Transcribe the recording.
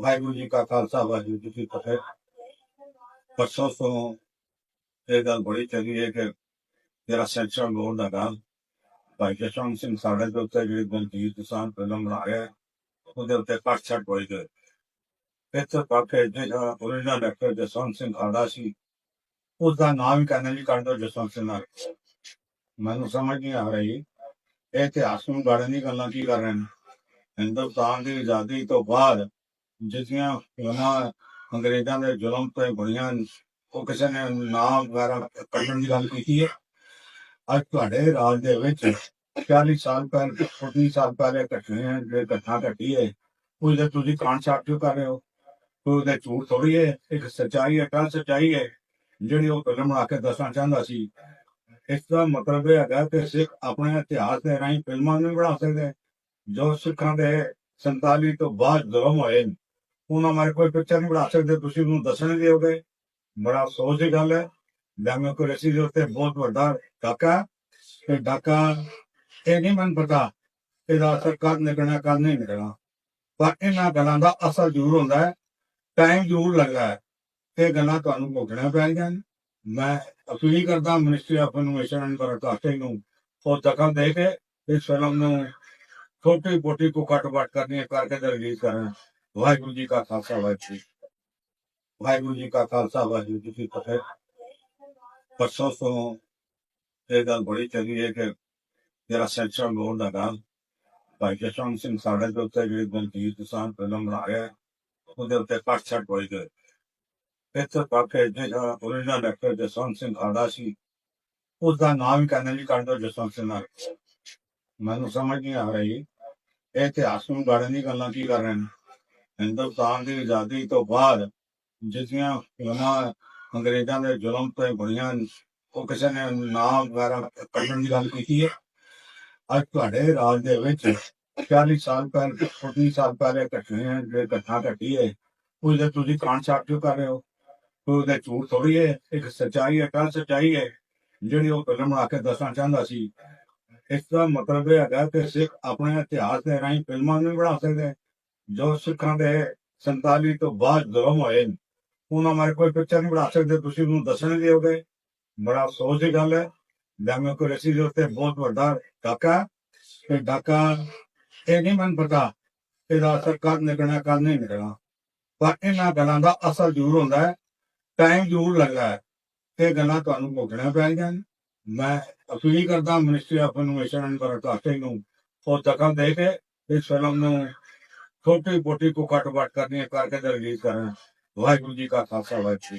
ਵਾਹਿਗੁਰੂ ਜੀ ਕਾ ਖਾਲਸਾ, ਵਾਹਿਗੁਰੂ ਜੀ ਕੀ ਫਤਿਹ। ਪਰਸੋਂ ਤੋਂ ਇਹ ਗੱਲ ਬੜੀ ਚੰਗੀ ਹੈ ਕਿ ਜਿਹੜਾ ਸੈਂਟਰਲ ਬੋਰਡ ਦਾ ਗੱਲ ਭਾਈ ਜਸਵੰਤ ਸਿੰਘ ਸਾਡੇ ਦੇ ਉੱਤੇ ਜਿਹੜੀ ਗੰਭੀਰ ਕਿਸਾਨ ਫਿਲਮ ਬਣਾ ਰਿਹਾ ਉਹਦੇ ਉੱਤੇ ਕੱਟ ਛੱਟ ਹੋਈ ਗਈ। ਇੱਥੇ ਤੱਕ ਜਿਹੜਾ ਓਰੀਜਨਲ ਡਾਕਟਰ ਜਸਵੰਤ ਸਿੰਘ ਖਾੜਾ ਸੀ ਉਸ ਦਾ ਨਾਮ ਹੀ ਕਹਿੰਦੇ ਜੀ ਕਰ ਦਿਓ ਜਸਵੰਤ ਸਿੰਘ ਨਾਲ। ਮੈਨੂੰ ਸਮਝ ਨਹੀਂ ਆ ਰਹੀ, ਇਹ ਇਤਿਹਾਸ ਨੂੰ ਗਾੜਨ ਦੀ ਗੱਲਾਂ ਕੀ ਕਰ ਰਹੇ ਨੇ? ਹਿੰਦੁਸਤਾਨ ਦੀ ਆਜ਼ਾਦੀ ਤੋਂ ਬਾਅਦ ਜਿਤਨੀਆਂ ਉਹਨਾਂ ਅੰਗਰੇਜ਼ਾਂ ਦੇ ਜ਼ੁਲਮ ਤੋਂ ਬਣੀਆਂ ਉਹ ਕਿਸੇ ਨੇ ਨਾਮ ਵਗੈਰਾ ਕੱਢਣ ਦੀ ਗੱਲ ਕੀਤੀ ਹੈ? ਅੱਜ ਤੁਹਾਡੇ ਰਾਜ ਦੇ ਵਿੱਚ 40 ਸਾਲ ਪਹਿਲ 40 ਸਾਲ ਪਹਿਲੇ ਘਟਨੇ ਜਿਹੜੇ ਘਟਨਾ ਘਟੀ ਹੈ, ਉਹਦੇ ਤੁਸੀਂ ਕਾਂਡ ਛਾਪ ਕਿਉਂ ਕਰ ਰਹੇ ਹੋ? ਕੋਈ ਉਹਦੇ ਝੂਠ ਥੋੜੀ ਹੈ? ਇੱਕ ਸੱਚਾਈ ਹੈ ਕੱਲ ਸੱਚਾਈ ਹੈ, ਜਿਹੜੀ ਉਹ ਫਿਲਮ ਬਣਾ ਕੇ ਦੱਸਣਾ ਚਾਹੁੰਦਾ ਸੀ। ਇਸ ਦਾ ਮਤਲਬ ਇਹ ਹੈਗਾ ਕਿ ਸਿੱਖ ਆਪਣੇ ਇਤਿਹਾਸ ਦੇ ਰਾਹੀਂ ਫਿਲਮਾਂ ਨਹੀਂ ਬਣਾ ਸਕਦੇ, ਜੋ ਸਿੱਖਾਂ ਦੇ 47 ਤੋਂ ਬਾਅਦ ਜ਼ੁਲਮ ਹੋਏ ਉਹਨਾਂ ਮਾਰੇ ਕੋਈ ਪਿਕਚਰ ਨਹੀਂ ਬਣਾ ਸਕਦੇ ਤੁਸੀਂ ਉਹਨੂੰ ਦੱਸਣ ਦਿਓਗੇ। ਬੜਾ ਅਫਸੋਸ ਦੀ ਗੱਲ ਹੈ। ਡੈਮੋਕ੍ਰੇਸੀ ਦੇ ਉੱਤੇ ਬਹੁਤ ਵੱਡਾ ਡਾਕਾ ਤੇ ਡਾਕਾ ਇਹ ਨਹੀਂ ਮਨ ਪਤਾ ਇਹਦਾ ਅਸਰ ਕਦ ਨਿਕਲਣਾ, ਕਦ ਨਹੀਂ ਨਿਕਲਣਾ। ਪਰ ਇਹਨਾਂ ਗੱਲਾਂ ਦਾ ਅਸਰ ਜ਼ਰੂਰ ਹੁੰਦਾ ਹੈ। ਟਾਈਮ ਜ਼ਰੂਰ ਲੱਗਦਾ ਹੈ। ਇਹ ਗੱਲਾਂ ਤੁਹਾਨੂੰ ਭੋਗਣਾ ਪੈਣਗੀਆਂ। ਮੈਂ ਅਪੀਲ ਕਰਦਾ ministry of innovation and broadcasting ਨੂੰ ਉਹ ਦਖਲ ਦੇ ਕੇ ਇਸ ਫਿਲਮ ਨੂੰ ਛੋਟੀ ਮੋਟੀ ਕੋ ਕੱਟ ਵੱਟ ਕਰਨੀ ਕਰਕੇ ਰਿਲੀਜ਼ ਕਰਨਾ। ਵਾਹਿਗੁਰੂ ਜੀ ਕਾ ਖਾਲਸਾ, ਵਾਹਿਗੁਰੂ ਜੀ ਵਾਹਿਗੁਰੂ ਜੀ ਕਾ ਖਾਲਸਾ, ਵਾਹਿਗੁਰੂ ਜੀ ਕੀ ਫਤਿਹ। ਪਰਸੋਂ ਤੋਂ ਇਹ ਗੱਲ ਬੜੀ ਚੰਗੀ ਹੈ ਕਿ ਜਿਹੜਾ ਸੈਂਟਰਲ ਬੋਰਡ ਦਾ ਗੱਲ ਭਾਈ ਜਸਵੰਤ ਸਿੰਘ ਸਾਡੇ ਦੇ ਉੱਤੇ ਜਿਹੜੀ ਗੰਭੀਰ ਕਿਸਾਨ ਫਿਲਮ ਬਣਾ ਰਿਹਾ ਉਹਦੇ ਉੱਤੇ ਕੱਟ ਛੱਟ ਹੋਈ ਗਈ ਇੱਥੇ ਤੱਕ ਜਿਹੜਾ ਓਰੀਜਨਲ ਡਾਕਟਰ ਜਸਵੰਤ ਸਿੰਘ ਖਾੜਾ ਸੀ। ਉਸ ਦਾ ਨਾਮ ਹੀ ਕਹਿੰਦੇ ਜੀ, ਕਰ ਦਿਓ ਜਸਵੰਤ ਸਿੰਘ ਨਾਲ। ਮੈਨੂੰ ਸਮਝ ਨਹੀਂ ਆ ਰਹੀ। ਇਹ ਇਤਿਹਾਸ ਨੂੰ ਗਾੜਨ ਦੀ ਗੱਲਾਂ ਕੀ ਕਰ ਰਹੇ ਨੇ? ਹਿੰਦੁਸਤਾਨ ਦੀ ਆਜ਼ਾਦੀ ਤੋਂ ਬਾਅਦ ਜਿਤਨੀਆਂ ਉਹਨਾਂ ਅੰਗਰੇਜ਼ਾਂ ਦੇ ਜ਼ੁਲਮ ਤੋਂ ਬਣੀਆਂ ਉਹ ਕਿਸੇ ਨੇ ਨਾਮ ਵਗੈਰਾ ਕੱਢਣ ਦੀ ਗੱਲ ਕੀਤੀ ਹੈ। ਅੱਜ ਤੁਹਾਡੇ ਰਾਜ ਦੇ ਵਿੱਚ 40 ਸਾਲ ਪਹਿਲ 40 ਸਾਲ ਪਹਿਲੇ ਘਟਨੇ ਜਿਹੜੇ ਘਟਨਾ ਘਟੀ ਹੈ, ਉਹਦੇ ਤੁਸੀਂ ਕਾਂਡ ਛਾਪ ਕਿਉਂ ਕਰ ਰਹੇ ਹੋ? ਕੋਈ ਉਹਦੇ ਝੂਠ ਥੋੜੀ ਹੈ, ਇੱਕ ਸੱਚਾਈ ਹੈ ਕੱਲ ਸੱਚਾਈ ਹੈ, ਜਿਹੜੀ ਉਹ ਫਿਲਮ ਬਣਾ ਕੇ ਦੱਸਣਾ ਚਾਹੁੰਦਾ ਸੀ। ਇਸ ਦਾ ਮਤਲਬ ਇਹ ਹੈਗਾ ਕਿ ਸਿੱਖ ਆਪਣੇ ਇਤਿਹਾਸ ਦੇ ਰਾਹੀਂ ਫਿਲਮਾਂ ਨਹੀਂ ਬਣਾ ਸਕਦੇ ਜੋ ਸਿੱਖਾਂ ਦੇ 47 ਤੋਂ ਬਾਅਦ ਜ਼ੁਲਮ ਹੋਏ, ਉਹਨਾਂ ਮਾਰੇ ਕੋਈ ਪਿਕਚਰ ਨਹੀਂ ਬਣਾ ਸਕਦੇ, ਤੁਸੀਂ ਉਹਨੂੰ ਦੱਸਣ ਦਿਓਗੇ। ਬੜਾ ਅਫਸੋਸ ਦੀ ਗੱਲ ਹੈ। ਡੈਮੋਕ੍ਰੇਸੀ ਦੇ ਉੱਤੇ ਬਹੁਤ ਵੱਡਾ ਡਾਕਾ ਤੇ ਡਾਕਾ ਇਹ ਨਹੀਂ ਮਨ ਪਤਾ ਇਹਦਾ ਅਸਰ ਨਿਕਲਣਾ, ਕਦ ਨਹੀਂ ਨਿਕਲਣਾ। ਪਰ ਇਹਨਾਂ ਗੱਲਾਂ ਦਾ ਅਸਰ ਜ਼ਰੂਰ ਹੁੰਦਾ ਹੈ। ਟਾਈਮ ਜ਼ਰੂਰ ਲੱਗਦਾ ਹੈ। ਇਹ ਗੱਲਾਂ ਤੁਹਾਨੂੰ ਭੋਗਣਾ ਪੈਣਗੀਆਂ। ਮੈਂ ਅਪੀਲ ਕਰਦਾ ministry of innovation and broadcasting ਨੂੰ ਉਹ ਦਖਲ ਦੇ ਕੇ, ਇਸ ਫਿਲਮ ਨੂੰ ਛੋਟੀ ਪੋਟੀ ਕੋ ਕੱਟ ਬਾਟ ਕਰਨੀ ਹੈ, ਕਰਕੇ ਤੇ ਰਿਲੀਜ਼ ਕਰਨ। ਵਾਹਿਗੁਰੂ ਜੀ ਕਾ ਖਾਲਸਾ, ਵਾਹਿਗੁਰੂ